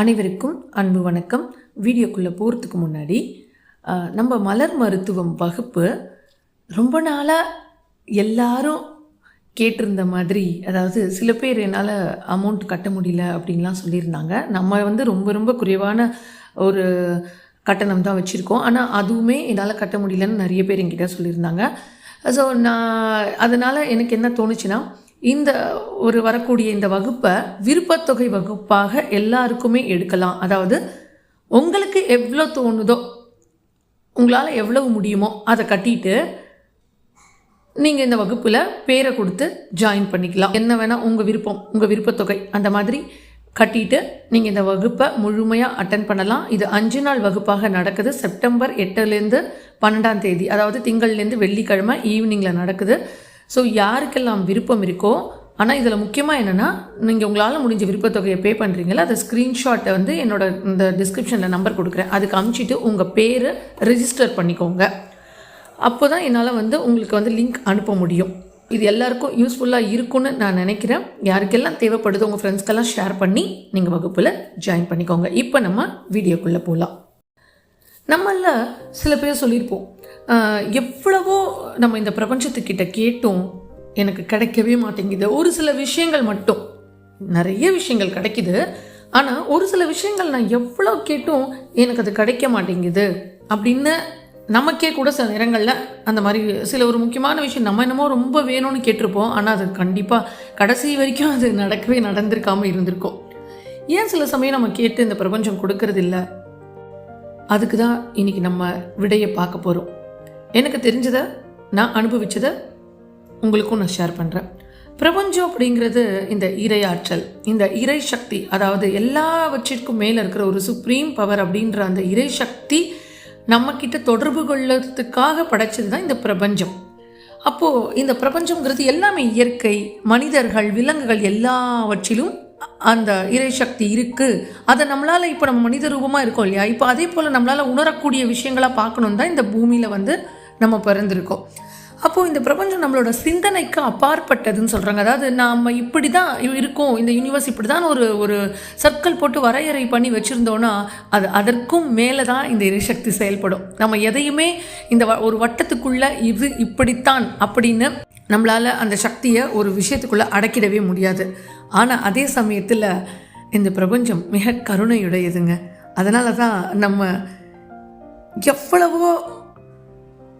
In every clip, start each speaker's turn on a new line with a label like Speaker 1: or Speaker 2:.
Speaker 1: அனைவருக்கும் அன்பு வணக்கம் வீடியோக்குள்ளே போகிறதுக்கு முன்னாடி நம்ம மலர் மருத்துவம் வகுப்பு ரொம்ப நாளாக எல்லாரும் கேட்டிருந்த மாதிரி அதாவது சில பேர் என்னால் அமௌண்ட் கட்ட முடியல அப்படின்லாம் சொல்லியிருந்தாங்க நம்ம வந்து ரொம்ப ரொம்ப குறைவான ஒரு கட்டணம் தான் வச்சுருக்கோம் ஆனால் அதுவுமே என்னால் கட்ட முடியலன்னு நிறைய பேர் எங்கிட்ட சொல்லியிருந்தாங்க ஸோ நான் அதனால் எனக்கு என்ன தோணுச்சுன்னா இந்த ஒரு வரக்கூடிய இந்த வகுப்பை விருப்பத்தொகை வகுப்பாக எல்லாருக்குமே எடுக்கலாம் அதாவது உங்களுக்கு எவ்வளோ தோணுதோ உங்களால் எவ்வளவு முடியுமோ அதை கட்டிட்டு நீங்கள் இந்த வகுப்பில் பேரை கொடுத்து ஜாயின் பண்ணிக்கலாம் என்ன வேணால் உங்கள் விருப்பம் உங்கள் விருப்பத்தொகை அந்த மாதிரி கட்டிட்டு நீங்கள் இந்த வகுப்பை முழுமையாக அட்டன் பண்ணலாம் இது அஞ்சு நாள் வகுப்பாக நடக்குது செப்டம்பர் எட்டுலேருந்து பன்னெண்டாம் தேதி அதாவது திங்கள்லேருந்து வெள்ளிக்கிழமை ஈவினிங்கில் நடக்குது ஸோ யாருக்கெல்லாம் விருப்பம் இருக்கோ ஆனால் இதில் முக்கியமாக என்னென்னா நீங்கள் உங்களால் முடிஞ்ச விருப்பத்தொகையை பே பண்ணுறீங்களா அதை ஸ்க்ரீன்ஷாட்டை வந்து என்னோட இந்த டிஸ்கிரிப்ஷனில் நம்பர் கொடுக்குறேன் அதுக்கு அமுச்சிட்டு உங்கள் பேரை ரிஜிஸ்டர் பண்ணிக்கோங்க அப்போ தான் என்னால் வந்து உங்களுக்கு வந்து லிங்க் அனுப்ப முடியும் இது எல்லாருக்கும் யூஸ்ஃபுல்லாக இருக்கும்னு நான் நினைக்கிறேன் யாருக்கெல்லாம் தேவைப்படுது உங்கள் ஃப்ரெண்ட்ஸ்க்கெல்லாம் ஷேர் பண்ணி நீங்கள் வகுப்பில் ஜாயின் பண்ணிக்கோங்க இப்போ நம்ம வீடியோக்குள்ளே போகலாம் நம்மளில் சில பேர் சொல்லியிருப்போம் எவ்வளவோ நம்ம இந்த பிரபஞ்சத்துக்கிட்ட கேட்டும் எனக்கு கிடைக்கவே மாட்டேங்குது ஒரு சில விஷயங்கள் மட்டும் நிறைய விஷயங்கள் கிடைக்குது ஆனால் ஒரு சில விஷயங்கள் நான் எவ்வளோ கேட்டும் எனக்கு அது கிடைக்க மாட்டேங்குது அப்படின்னு நமக்கே கூட சில நேரங்களில் அந்த மாதிரி சில ஒரு முக்கியமான விஷயம் நம்ம என்னமோ ரொம்ப வேணும்னு கேட்டிருப்போம் ஆனால் அது கண்டிப்பாக கடைசி வரைக்கும் அது நடக்கவே நடந்திருக்காமல் இருந்திருக்கும் ஏன் சில சமயம் நம்ம கேட்டு இந்த பிரபஞ்சம் கொடுக்கறதில்ல அதுக்கு தான் இன்றைக்கி நம்ம விடையை பார்க்க போகிறோம் எனக்கு தெரிஞ்சதை நான் அனுபவித்ததை உங்களுக்கும் நான் ஷேர் பண்ணுறேன் பிரபஞ்சம் அப்படிங்கிறது இந்த இறை ஆற்றல் இந்த இறை சக்தி அதாவது எல்லாவற்றிற்கும் மேலே இருக்கிற ஒரு சுப்ரீம் பவர் அப்படின்ற அந்த இறை சக்தி நம்மக்கிட்ட தொடர்பு கொள்ளறதுக்காக படைச்சது தான் இந்த பிரபஞ்சம் அப்போது இந்த பிரபஞ்சங்கிறது எல்லாமே இயற்கை மனிதர்கள் விலங்குகள் எல்லாவற்றிலும் அந்த இறை சக்தி இருக்குது அதை நம்மளால் இப்போ நம்ம மனித ரூபமாக இருக்கோம் இல்லையா இப்போ அதே போல் நம்மளால் உணரக்கூடிய விஷயங்களாக பார்க்கணும் தான் இந்த பூமியில் வந்து நம்ம பிறந்திருக்கோம் அப்போது இந்த பிரபஞ்சம் நம்மளோட சிந்தனைக்கு அப்பாற்பட்டதுன்னு சொல்கிறாங்க அதாவது நாம் இப்படி தான் இருக்கோம் இந்த யூனிவர்ஸ் இப்படி தான் ஒரு ஒரு சர்க்கிள் போட்டு வரையறை பண்ணி வச்சுருந்தோன்னா அது அதற்கும் மேலே தான் இந்த எரிசக்தி செயல்படும் நம்ம எதையுமே இந்த ஒரு வட்டத்துக்குள்ளே இது இப்படித்தான் அப்படின்னு நம்மளால் அந்த சக்தியை ஒரு விஷயத்துக்குள்ளே அடக்கிடவே முடியாது ஆனால் அதே சமயத்தில் இந்த பிரபஞ்சம் மிக கருணையுடையதுங்க அதனால தான் நம்ம எவ்வளவோ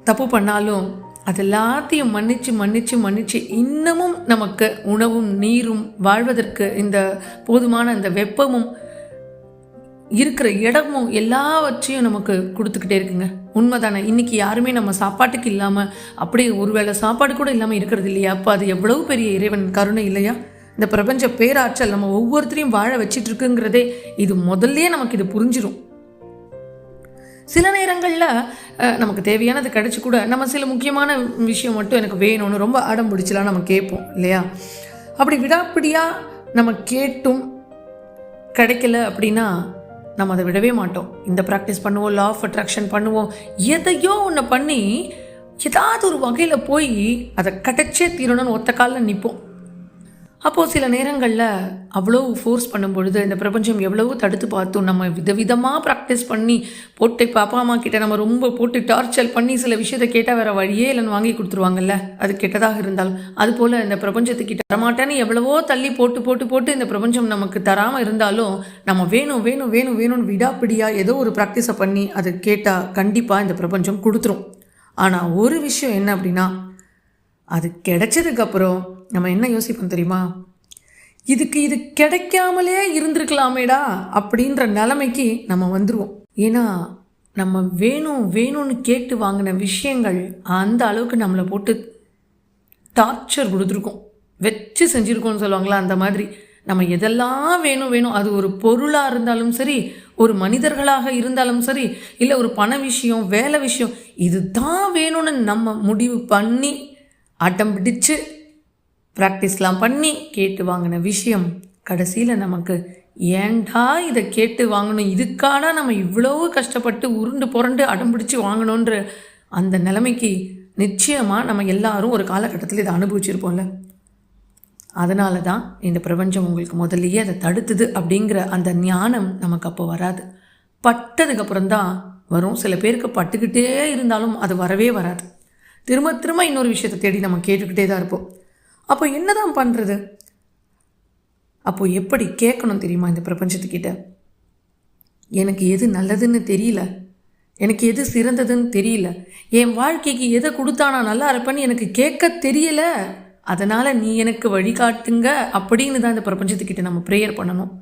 Speaker 1: தப்பு பண்ணாலும் அது எல்லாத்தையும் மன்னித்து மன்னித்து மன்னித்து இன்னமும் நமக்கு உணவும் நீரும் வாழ்வதற்கு இந்த போதுமான இந்த வெப்பமும் இருக்கிற இடமும் எல்லாவற்றையும் நமக்கு கொடுத்துக்கிட்டே இருக்குங்க உண்மைதானே இன்றைக்கி யாருமே நம்ம சாப்பாட்டுக்கு இல்லாமல் அப்படியே ஒருவேளை சாப்பாடு கூட இல்லாமல் இருக்கிறது இல்லையா அப்போ அது எவ்வளவு பெரிய இறைவன் கருணை இல்லையா இந்த பிரபஞ்ச பேராற்றல் நம்ம ஒவ்வொருத்தரையும் வாழ வச்சிட்ருக்குங்கிறதே இது முதல்லையே நமக்கு இது புரிஞ்சிடும் சில நேரங்களில் நமக்கு தேவையானது கிடச்சி கூட நம்ம சில முக்கியமான விஷயம் மட்டும் எனக்கு வேணும்னு ரொம்ப அடம் பிடிச்சலாம் நம்ம கேட்போம் இல்லையா அப்படி விடாப்பிடியாக நம்ம கேட்டும் கிடைக்கல அப்படின்னா நம்ம அதை விடவே மாட்டோம் இந்த ப்ராக்டிஸ் பண்ணுவோம் லா ஆஃப் அட்ராக்ஷன் பண்ணுவோம் எதையோ ஒன்று பண்ணி ஏதாவது ஒரு வகையில் போய் அதை கிடைச்சே தீரணும்னு ஒத்த காலில் நிற்போம் அப்போது சில நேரங்களில் அவ்வளோ ஃபோர்ஸ் பண்ணும் பொழுது இந்த பிரபஞ்சம் எவ்வளவோ தடுத்து பார்த்தோம் நம்ம விதவிதமாக ப்ராக்டிஸ் பண்ணி போட்டு பாப்பா அம்மா கிட்டே நம்ம ரொம்ப போட்டு டார்ச்சர் பண்ணி சில விஷயத்தை கேட்டால் வேறு வழியே இல்லைன்னு வாங்கி கொடுத்துருவாங்கல்ல அது கெட்டதாக இருந்தாலும் அதுபோல் இந்த பிரபஞ்சத்துக்கிட்ட தரமாட்டேன்னு எவ்வளவோ தள்ளி போட்டு போட்டு போட்டு இந்த பிரபஞ்சம் நமக்கு தராமல் இருந்தாலும் நம்ம வேணும் வேணும் வேணும் வேணும்னு விடாப்பிடியாக ஏதோ ஒரு ப்ராக்டிஸை பண்ணி அதை கேட்டால் கண்டிப்பாக இந்த பிரபஞ்சம் கொடுத்துரும் ஆனால் ஒரு விஷயம் என்ன அப்படின்னா அது கிடைச்சதுக்கப்புறம் நம்ம என்ன யோசிப்போம் தெரியுமா இதுக்கு இது கிடைக்காமலே இருந்திருக்கலாமேடா அப்படின்ற நிலைமைக்கு நம்ம வந்துடுவோம் ஏன்னா நம்ம வேணும் வேணும்னு கேட்டு வாங்கின விஷயங்கள் அந்த அளவுக்கு நம்மளை போட்டு டார்ச்சர் கொடுத்துருக்கோம் வச்சு செஞ்சுருக்கோம்னு சொல்லுவாங்களா அந்த மாதிரி நம்ம எதெல்லாம் வேணும் வேணும் அது ஒரு பொருளாக இருந்தாலும் சரி ஒரு மனிதர்களாக இருந்தாலும் சரி இல்லை ஒரு பண விஷயம் வேலை விஷயம் இதுதான் வேணும்னு நம்ம முடிவு பண்ணி ஆட்டம் பிடிச்சு ப்ராக்டிஸ்லாம் பண்ணி கேட்டு வாங்கின விஷயம் கடைசியில் நமக்கு ஏண்டா இதை கேட்டு வாங்கணும் இதுக்கான நம்ம இவ்வளவு கஷ்டப்பட்டு உருண்டு புரண்டு அடம் பிடிச்சி வாங்கணுன்ற அந்த நிலைமைக்கு நிச்சயமாக நம்ம எல்லாரும் ஒரு காலகட்டத்தில் இதை அனுபவிச்சிருப்போம்ல அதனால தான் இந்த பிரபஞ்சம் உங்களுக்கு முதல்லையே அதை தடுத்துது அப்படிங்கிற அந்த ஞானம் நமக்கு அப்போ வராது பட்டதுக்கப்புறம் தான் வரும் சில பேருக்கு பட்டுக்கிட்டே இருந்தாலும் அது வரவே வராது திரும்ப திரும்ப இன்னொரு விஷயத்தை தேடி நம்ம கேட்டுக்கிட்டே தான் இருப்போம் அப்போ என்ன தான் பண்ணுறது அப்போ எப்படி கேட்கணும் தெரியுமா இந்த பிரபஞ்சத்துக்கிட்ட எனக்கு எது நல்லதுன்னு தெரியல எனக்கு எது சிறந்ததுன்னு தெரியல என் வாழ்க்கைக்கு எதை கொடுத்தா நான் நல்லா இருப்பேன்னு எனக்கு கேட்க தெரியல அதனால் நீ எனக்கு வழிகாட்டுங்க அப்படின்னு தான் இந்த பிரபஞ்சத்துக்கிட்ட நம்ம ப்ரேயர் பண்ணணும்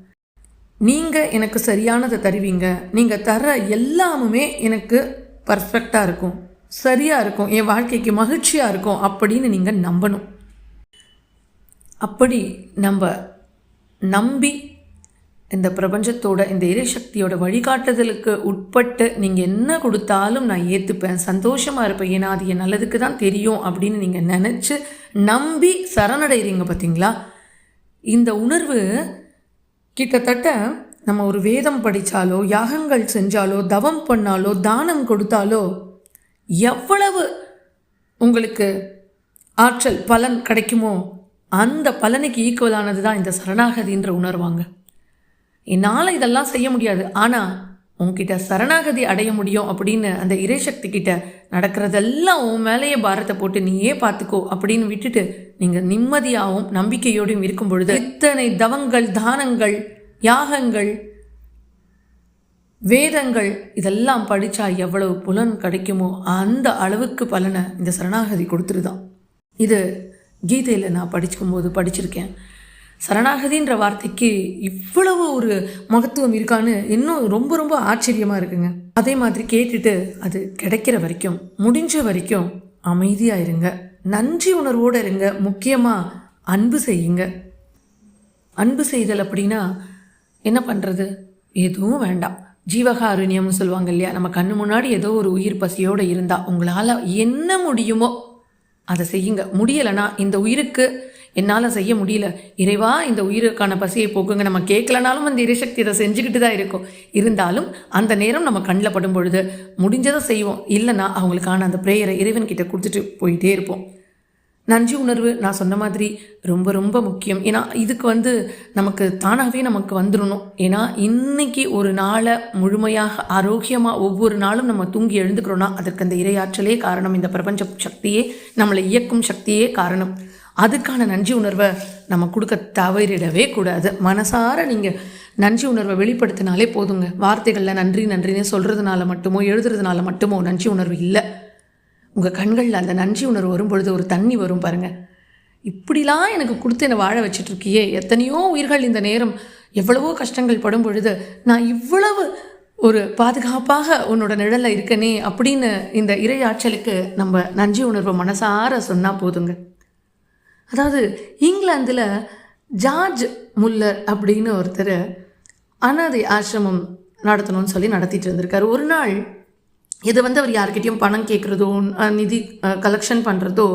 Speaker 1: நீங்கள் எனக்கு சரியானதை தருவீங்க நீங்கள் தர எல்லாமுமே எனக்கு பர்ஃபெக்டாக இருக்கும் சரியாக இருக்கும் என் வாழ்க்கைக்கு மகிழ்ச்சியாக இருக்கும் அப்படின்னு நீங்கள் நம்பணும் அப்படி நம்ம நம்பி இந்த பிரபஞ்சத்தோட இந்த சக்தியோட வழிகாட்டுதலுக்கு உட்பட்டு நீங்கள் என்ன கொடுத்தாலும் நான் ஏற்றுப்பேன் சந்தோஷமாக இருப்பேன் ஏன்னா அது என் நல்லதுக்கு தான் தெரியும் அப்படின்னு நீங்கள் நினச்சி நம்பி சரணடைகிறீங்க பார்த்தீங்களா இந்த உணர்வு கிட்டத்தட்ட நம்ம ஒரு வேதம் படித்தாலோ யாகங்கள் செஞ்சாலோ தவம் பண்ணாலோ தானம் கொடுத்தாலோ எவ்வளவு உங்களுக்கு ஆற்றல் பலன் கிடைக்குமோ அந்த பலனுக்கு ஈக்குவலானது தான் இந்த சரணாகதின்ற உணர்வாங்க என்னால் இதெல்லாம் செய்ய முடியாது ஆனால் உங்ககிட்ட சரணாகதி அடைய முடியும் அப்படின்னு அந்த இறைசக்தி கிட்ட நடக்கிறதெல்லாம் உன் மேலேயே பாரத்தை போட்டு நீயே பார்த்துக்கோ அப்படின்னு விட்டுட்டு நீங்கள் நிம்மதியாகவும் நம்பிக்கையோடும் இருக்கும் பொழுது இத்தனை தவங்கள் தானங்கள் யாகங்கள் வேதங்கள் இதெல்லாம் படித்தா எவ்வளவு புலன் கிடைக்குமோ அந்த அளவுக்கு பலனை இந்த சரணாகதி கொடுத்துருதான் இது கீதையில் நான் படிச்சுக்கும்போது படிச்சிருக்கேன் சரணாகதின்ற வார்த்தைக்கு இவ்வளவு ஒரு மகத்துவம் இருக்கான்னு இன்னும் ரொம்ப ரொம்ப ஆச்சரியமாக இருக்குங்க அதே மாதிரி கேட்டுட்டு அது கிடைக்கிற வரைக்கும் முடிஞ்ச வரைக்கும் அமைதியாக இருங்க நன்றி உணர்வோடு இருங்க முக்கியமாக அன்பு செய்யுங்க அன்பு செய்தல் அப்படின்னா என்ன பண்ணுறது எதுவும் வேண்டாம் ஜீவகாருண்யம்னு சொல்லுவாங்க இல்லையா நம்ம கண்ணு முன்னாடி ஏதோ ஒரு உயிர் பசியோடு இருந்தால் உங்களால் என்ன முடியுமோ அதை செய்யுங்க முடியலைன்னா இந்த உயிருக்கு என்னால் செய்ய முடியல இறைவா இந்த உயிருக்கான பசியை போக்குங்க நம்ம கேட்கலனாலும் அந்த இறைசக்தி இதை செஞ்சுக்கிட்டு தான் இருக்கும் இருந்தாலும் அந்த நேரம் நம்ம கண்ணில் படும் பொழுது முடிஞ்சதை செய்வோம் இல்லைன்னா அவங்களுக்கான அந்த ப்ரேயரை இறைவன்கிட்ட கொடுத்துட்டு போயிட்டே இருப்போம் நன்றி உணர்வு நான் சொன்ன மாதிரி ரொம்ப ரொம்ப முக்கியம் ஏன்னா இதுக்கு வந்து நமக்கு தானாகவே நமக்கு வந்துடணும் ஏன்னா இன்றைக்கி ஒரு நாளை முழுமையாக ஆரோக்கியமாக ஒவ்வொரு நாளும் நம்ம தூங்கி எழுந்துக்கிறோன்னா அதற்கு அந்த இரையாற்றலே காரணம் இந்த பிரபஞ்ச சக்தியே நம்மளை இயக்கும் சக்தியே காரணம் அதுக்கான நன்றி உணர்வை நம்ம கொடுக்க தவறிடவே கூடாது மனசார நீங்கள் நன்றி உணர்வை வெளிப்படுத்தினாலே போதுங்க வார்த்தைகளில் நன்றி நன்றின்னு சொல்கிறதுனால மட்டுமோ எழுதுறதுனால மட்டுமோ நன்றி உணர்வு இல்லை உங்கள் கண்களில் அந்த நன்றி உணர்வு வரும்பொழுது ஒரு தண்ணி வரும் பாருங்கள் இப்படிலாம் எனக்கு கொடுத்து என்னை வாழ வச்சிட்ருக்கியே எத்தனையோ உயிர்கள் இந்த நேரம் எவ்வளவோ கஷ்டங்கள் படும் பொழுது நான் இவ்வளவு ஒரு பாதுகாப்பாக உன்னோட நிழலில் இருக்கனே அப்படின்னு இந்த ஆற்றலுக்கு நம்ம நன்றி உணர்வை மனசார சொன்னால் போதுங்க அதாவது இங்கிலாந்தில் ஜார்ஜ் முல்லர் அப்படின்னு ஒருத்தர் அனாதை ஆசிரமம் நடத்தணும்னு சொல்லி நடத்திட்டு இருந்திருக்காரு ஒரு நாள் இது வந்து அவர் யார்கிட்டையும் பணம் கேட்குறதோ நிதி கலெக்ஷன் பண்ணுறதோ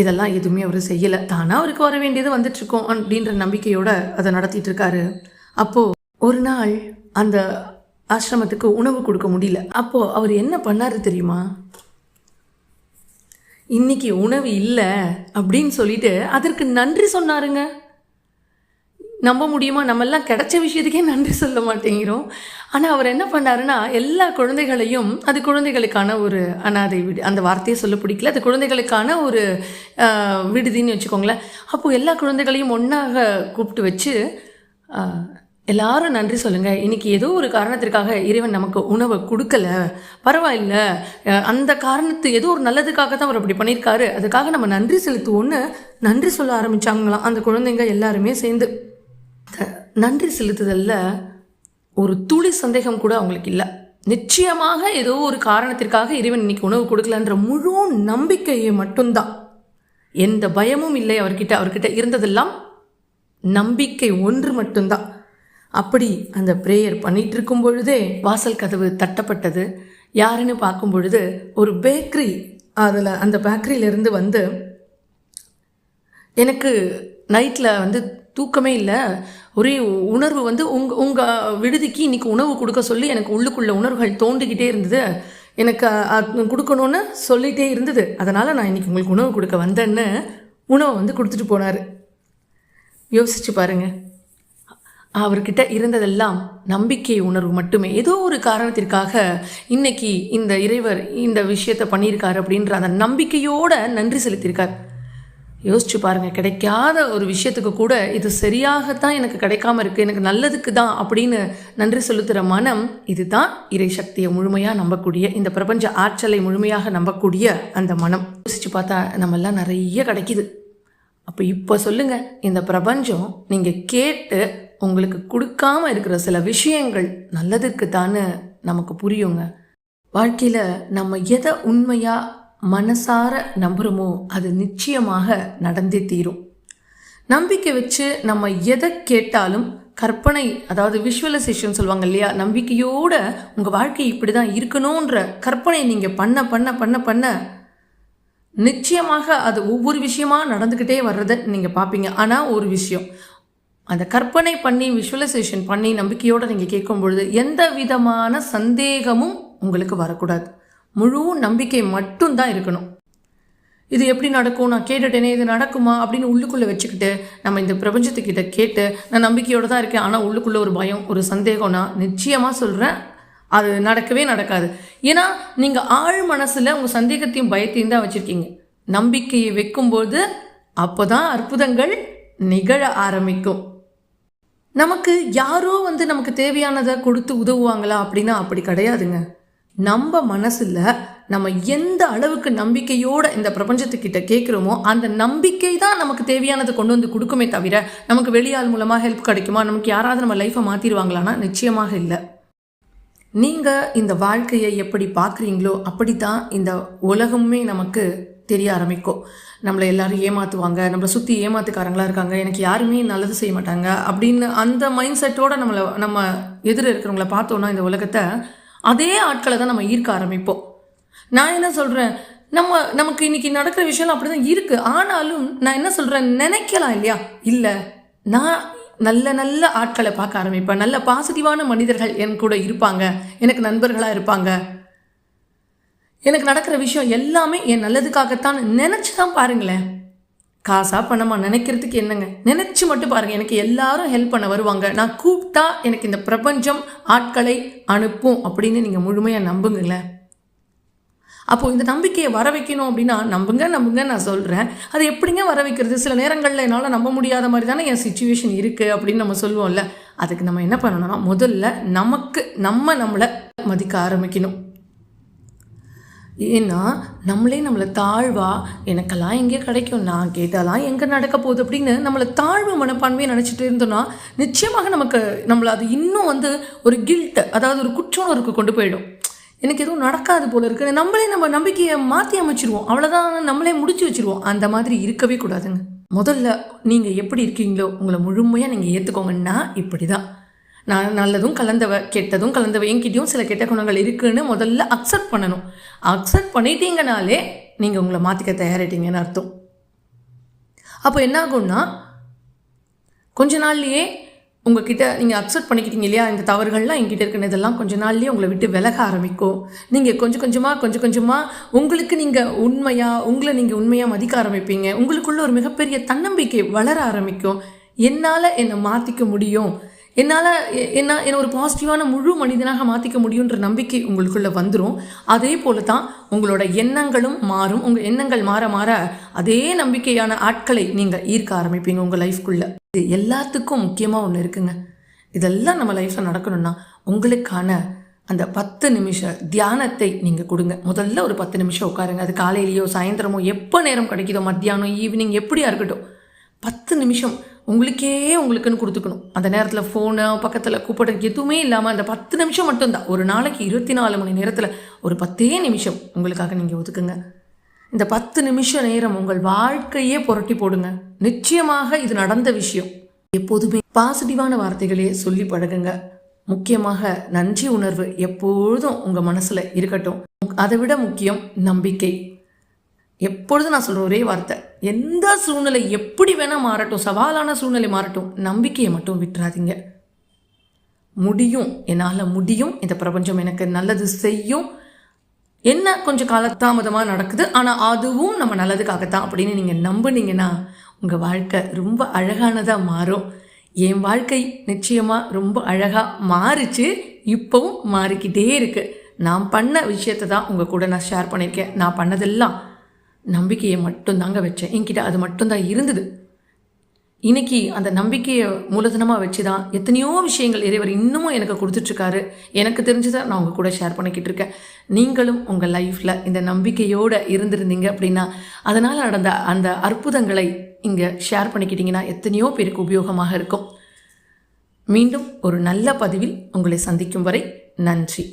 Speaker 1: இதெல்லாம் எதுவுமே அவர் செய்யலை தானாக அவருக்கு வர வேண்டியது வந்துட்டுருக்கோம் அப்படின்ற நம்பிக்கையோடு அதை நடத்திட்டு இருக்காரு அப்போது ஒரு நாள் அந்த ஆசிரமத்துக்கு உணவு கொடுக்க முடியல அப்போது அவர் என்ன பண்ணார் தெரியுமா இன்னைக்கு உணவு இல்லை அப்படின்னு சொல்லிட்டு அதற்கு நன்றி சொன்னாருங்க நம்ப முடியுமா நம்மெல்லாம் கிடைச்ச விஷயத்துக்கே நன்றி சொல்ல மாட்டேங்கிறோம் ஆனால் அவர் என்ன பண்ணாருன்னா எல்லா குழந்தைகளையும் அது குழந்தைகளுக்கான ஒரு அனாதை விடு அந்த வார்த்தையை சொல்ல பிடிக்கல அது குழந்தைகளுக்கான ஒரு விடுதின்னு வச்சுக்கோங்களேன் அப்போது எல்லா குழந்தைகளையும் ஒன்றாக கூப்பிட்டு வச்சு எல்லாரும் நன்றி சொல்லுங்கள் இன்றைக்கி ஏதோ ஒரு காரணத்திற்காக இறைவன் நமக்கு உணவை கொடுக்கல பரவாயில்ல அந்த காரணத்து ஏதோ ஒரு நல்லதுக்காக தான் அவர் அப்படி பண்ணியிருக்காரு அதுக்காக நம்ம நன்றி செலுத்துவோன்னு நன்றி சொல்ல ஆரம்பித்தாங்களாம் அந்த குழந்தைங்க எல்லாருமே சேர்ந்து நன்றி செலுத்துதலில் ஒரு துளி சந்தேகம் கூட அவங்களுக்கு இல்லை நிச்சயமாக ஏதோ ஒரு காரணத்திற்காக இறைவன் இன்னைக்கு உணவு கொடுக்கலன்ற முழு நம்பிக்கையை மட்டும்தான் எந்த பயமும் இல்லை அவர்கிட்ட அவர்கிட்ட இருந்ததெல்லாம் நம்பிக்கை ஒன்று மட்டும்தான் அப்படி அந்த ப்ரேயர் பண்ணிட்டு இருக்கும் பொழுதே வாசல் கதவு தட்டப்பட்டது யாருன்னு பார்க்கும் பொழுது ஒரு பேக்கரி அதில் அந்த பேக்கரியிலேருந்து வந்து எனக்கு நைட்டில் வந்து தூக்கமே இல்லை ஒரே உணர்வு வந்து உங்க உங்கள் விடுதிக்கு இன்றைக்கி உணவு கொடுக்க சொல்லி எனக்கு உள்ளுக்குள்ள உணர்வுகள் தோண்டிக்கிட்டே இருந்தது எனக்கு கொடுக்கணும்னு சொல்லிகிட்டே இருந்தது அதனால் நான் இன்னைக்கு உங்களுக்கு உணவு கொடுக்க வந்தேன்னு உணவை வந்து கொடுத்துட்டு போனார் யோசிச்சு பாருங்கள் அவர்கிட்ட இருந்ததெல்லாம் நம்பிக்கை உணர்வு மட்டுமே ஏதோ ஒரு காரணத்திற்காக இன்னைக்கு இந்த இறைவர் இந்த விஷயத்தை பண்ணியிருக்காரு அப்படின்ற அந்த நம்பிக்கையோட நன்றி செலுத்தியிருக்கார் யோசிச்சு பாருங்கள் கிடைக்காத ஒரு விஷயத்துக்கு கூட இது சரியாகத்தான் எனக்கு கிடைக்காம இருக்குது எனக்கு நல்லதுக்கு தான் அப்படின்னு நன்றி செலுத்துகிற மனம் இதுதான் இறை சக்தியை முழுமையாக நம்பக்கூடிய இந்த பிரபஞ்ச ஆற்றலை முழுமையாக நம்பக்கூடிய அந்த மனம் யோசிச்சு பார்த்தா நம்மெல்லாம் நிறைய கிடைக்கிது அப்போ இப்போ சொல்லுங்கள் இந்த பிரபஞ்சம் நீங்கள் கேட்டு உங்களுக்கு கொடுக்காம இருக்கிற சில விஷயங்கள் நல்லதுக்கு தானே நமக்கு புரியுங்க வாழ்க்கையில் நம்ம எதை உண்மையாக மனசார நம்புகிறோமோ அது நிச்சயமாக நடந்தே தீரும் நம்பிக்கை வச்சு நம்ம எதை கேட்டாலும் கற்பனை அதாவது விஷுவலைசேஷன் சொல்லுவாங்க இல்லையா நம்பிக்கையோட உங்கள் வாழ்க்கை இப்படி தான் இருக்கணுன்ற கற்பனை நீங்கள் பண்ண பண்ண பண்ண பண்ண நிச்சயமாக அது ஒவ்வொரு விஷயமாக நடந்துக்கிட்டே வர்றதை நீங்கள் பார்ப்பீங்க ஆனால் ஒரு விஷயம் அந்த கற்பனை பண்ணி விஷுவலைசேஷன் பண்ணி நம்பிக்கையோடு நீங்கள் கேட்கும் பொழுது எந்த விதமான சந்தேகமும் உங்களுக்கு வரக்கூடாது முழு நம்பிக்கை மட்டும்தான் இருக்கணும் இது எப்படி நடக்கும் நான் கேட்டுட்டேனே இது நடக்குமா அப்படின்னு உள்ளுக்குள்ளே வச்சுக்கிட்டு நம்ம இந்த பிரபஞ்சத்துக்கிட்ட கேட்டு நான் நம்பிக்கையோடு தான் இருக்கேன் ஆனால் உள்ளுக்குள்ளே ஒரு பயம் ஒரு சந்தேகம்னா நிச்சயமாக சொல்கிறேன் அது நடக்கவே நடக்காது ஏன்னா நீங்கள் ஆழ் மனசில் உங்கள் சந்தேகத்தையும் பயத்தையும் தான் வச்சுருக்கீங்க நம்பிக்கையை வைக்கும்போது அப்போ தான் அற்புதங்கள் நிகழ ஆரம்பிக்கும் நமக்கு யாரோ வந்து நமக்கு தேவையானதை கொடுத்து உதவுவாங்களா அப்படின்னா அப்படி கிடையாதுங்க நம்ம மனசில் நம்ம எந்த அளவுக்கு நம்பிக்கையோடு இந்த பிரபஞ்சத்துக்கிட்ட கேட்குறோமோ அந்த நம்பிக்கை தான் நமக்கு தேவையானதை கொண்டு வந்து கொடுக்குமே தவிர நமக்கு வெளியால் மூலமாக ஹெல்ப் கிடைக்குமா நமக்கு யாராவது நம்ம லைஃப்பை மாற்றிடுவாங்களான்னா நிச்சயமாக இல்லை நீங்கள் இந்த வாழ்க்கையை எப்படி பார்க்குறீங்களோ அப்படி தான் இந்த உலகமுமே நமக்கு தெரிய ஆரம்பிக்கும் நம்மளை எல்லாரும் ஏமாற்றுவாங்க நம்மளை சுற்றி ஏமாத்துக்காரங்களாக இருக்காங்க எனக்கு யாருமே நல்லது செய்ய மாட்டாங்க அப்படின்னு அந்த மைண்ட் செட்டோடு நம்மளை நம்ம எதிர இருக்கிறவங்கள பார்த்தோன்னா இந்த உலகத்தை அதே ஆட்களை தான் நம்ம ஈர்க்க ஆரம்பிப்போம் நான் என்ன சொல்கிறேன் நம்ம நமக்கு இன்னைக்கு நடக்கிற விஷயம் அப்படி தான் இருக்குது ஆனாலும் நான் என்ன சொல்கிறேன் நினைக்கலாம் இல்லையா இல்லை நான் நல்ல நல்ல ஆட்களை பார்க்க ஆரம்பிப்பேன் நல்ல பாசிட்டிவான மனிதர்கள் என் கூட இருப்பாங்க எனக்கு நண்பர்களாக இருப்பாங்க எனக்கு நடக்கிற விஷயம் எல்லாமே என் நல்லதுக்காகத்தான் நினச்சி தான் பாருங்களேன் காசாக பண்ணமா நினைக்கிறதுக்கு என்னங்க நினச்சி மட்டும் பாருங்கள் எனக்கு எல்லாரும் ஹெல்ப் பண்ண வருவாங்க நான் கூப்பிட்டா எனக்கு இந்த பிரபஞ்சம் ஆட்களை அனுப்பும் அப்படின்னு நீங்கள் முழுமையாக நம்புங்களேன் அப்போது இந்த நம்பிக்கையை வர வைக்கணும் அப்படின்னா நம்புங்க நம்புங்க நான் சொல்கிறேன் அது எப்படிங்க வர வைக்கிறது சில நேரங்களில் என்னால் நம்ப முடியாத மாதிரி தானே என் சுச்சுவேஷன் இருக்குது அப்படின்னு நம்ம சொல்லுவோம்ல அதுக்கு நம்ம என்ன பண்ணணும்னா முதல்ல நமக்கு நம்ம நம்மளை மதிக்க ஆரம்பிக்கணும் ஏன்னா நம்மளே நம்மளை தாழ்வாக எனக்கெல்லாம் எங்கே கிடைக்கும் நான் கேட்டாலாம் எங்கே நடக்க போகுது அப்படின்னு நம்மளை தாழ்வு மனப்பான்மையை நினச்சிட்டு இருந்தோன்னா நிச்சயமாக நமக்கு நம்மளை அது இன்னும் வந்து ஒரு கில்ட்டு அதாவது ஒரு குற்றுணர்வுக்கு கொண்டு போயிடும் எனக்கு எதுவும் நடக்காது போல இருக்கு நம்மளே நம்ம நம்பிக்கையை மாற்றி அமைச்சிருவோம் அவ்வளோதான் நம்மளே முடிச்சு வச்சுருவோம் அந்த மாதிரி இருக்கவே கூடாதுங்க முதல்ல நீங்கள் எப்படி இருக்கீங்களோ உங்களை முழுமையாக நீங்கள் ஏற்றுக்கோங்கன்னா இப்படி தான் நான் நல்லதும் கலந்தவ கெட்டதும் கலந்தவ என்கிட்டையும் சில கெட்ட குணங்கள் இருக்குன்னு முதல்ல அக்செப்ட் பண்ணணும் அக்செப்ட் பண்ணிட்டீங்கனாலே நீங்கள் உங்களை மாற்றிக்க தயாரிட்டீங்கன்னு அர்த்தம் அப்போ என்ன ஆகும்னா கொஞ்ச நாள்லேயே உங்ககிட்ட நீங்கள் அக்செப்ட் பண்ணிக்கிட்டீங்க இல்லையா இந்த தவறுகள்லாம் எங்கிட்ட இருக்கிற இதெல்லாம் கொஞ்ச நாள்லேயே உங்களை விட்டு விலக ஆரம்பிக்கும் நீங்கள் கொஞ்சம் கொஞ்சமாக கொஞ்சம் கொஞ்சமாக உங்களுக்கு நீங்கள் உண்மையாக உங்களை நீங்கள் உண்மையாக மதிக்க ஆரம்பிப்பீங்க உங்களுக்குள்ள ஒரு மிகப்பெரிய தன்னம்பிக்கை வளர ஆரம்பிக்கும் என்னால் என்னை மாற்றிக்க முடியும் என்னால் என்ன என்னை ஒரு பாசிட்டிவான முழு மனிதனாக மாற்றிக்க முடியுன்ற நம்பிக்கை உங்களுக்குள்ளே வந்துடும் அதே போல தான் உங்களோட எண்ணங்களும் மாறும் உங்கள் எண்ணங்கள் மாற மாற அதே நம்பிக்கையான ஆட்களை நீங்கள் ஈர்க்க ஆரம்பிப்பீங்க உங்கள் லைஃப்குள்ளே இது எல்லாத்துக்கும் முக்கியமாக ஒன்று இருக்குங்க இதெல்லாம் நம்ம லைஃப்பில் நடக்கணும்னா உங்களுக்கான அந்த பத்து நிமிஷ தியானத்தை நீங்கள் கொடுங்க முதல்ல ஒரு பத்து நிமிஷம் உட்காருங்க அது காலையிலையோ சாயந்தரமோ எப்போ நேரம் கிடைக்குதோ மத்தியானம் ஈவினிங் எப்படியா இருக்கட்டும் பத்து நிமிஷம் உங்களுக்கே உங்களுக்குன்னு கொடுத்துக்கணும் அந்த நேரத்தில் ஃபோனு பக்கத்தில் கூப்பிட்றதுக்கு எதுவுமே இல்லாமல் அந்த பத்து நிமிஷம் மட்டும்தான் ஒரு நாளைக்கு இருபத்தி நாலு மணி நேரத்தில் ஒரு பத்தே நிமிஷம் உங்களுக்காக நீங்கள் ஒதுக்குங்க இந்த பத்து நிமிஷம் நேரம் உங்கள் வாழ்க்கையே புரட்டி போடுங்க நிச்சயமாக இது நடந்த விஷயம் எப்போதுமே பாசிட்டிவான வார்த்தைகளே சொல்லி பழகுங்க முக்கியமாக நன்றி உணர்வு எப்பொழுதும் உங்கள் மனசில் இருக்கட்டும் அதை விட முக்கியம் நம்பிக்கை எப்பொழுதும் நான் சொல்கிற ஒரே வார்த்தை எந்த சூழ்நிலை எப்படி வேணால் மாறட்டும் சவாலான சூழ்நிலை மாறட்டும் நம்பிக்கையை மட்டும் விட்டுறாதீங்க முடியும் என்னால் முடியும் இந்த பிரபஞ்சம் எனக்கு நல்லது செய்யும் என்ன கொஞ்சம் காலத்தாமதமாக நடக்குது ஆனால் அதுவும் நம்ம நல்லதுக்காகத்தான் அப்படின்னு நீங்கள் நம்புனீங்கன்னா உங்கள் வாழ்க்கை ரொம்ப அழகானதாக மாறும் என் வாழ்க்கை நிச்சயமாக ரொம்ப அழகாக மாறிச்சு இப்போவும் மாறிக்கிட்டே இருக்குது நான் பண்ண விஷயத்தை தான் உங்கள் கூட நான் ஷேர் பண்ணியிருக்கேன் நான் பண்ணதெல்லாம் நம்பிக்கையை மட்டும்தாங்க வச்சேன் என்கிட்ட அது மட்டும்தான் இருந்தது இன்னைக்கு அந்த நம்பிக்கையை மூலதனமாக வச்சு தான் எத்தனையோ விஷயங்கள் இறைவர் இன்னமும் எனக்கு கொடுத்துட்ருக்காரு எனக்கு தெரிஞ்சதை நான் உங்கள் கூட ஷேர் பண்ணிக்கிட்டு இருக்கேன் நீங்களும் உங்கள் லைஃப்பில் இந்த நம்பிக்கையோடு இருந்திருந்தீங்க அப்படின்னா அதனால் நடந்த அந்த அற்புதங்களை இங்கே ஷேர் பண்ணிக்கிட்டிங்கன்னா எத்தனையோ பேருக்கு உபயோகமாக இருக்கும் மீண்டும் ஒரு நல்ல பதிவில் உங்களை சந்திக்கும் வரை நன்றி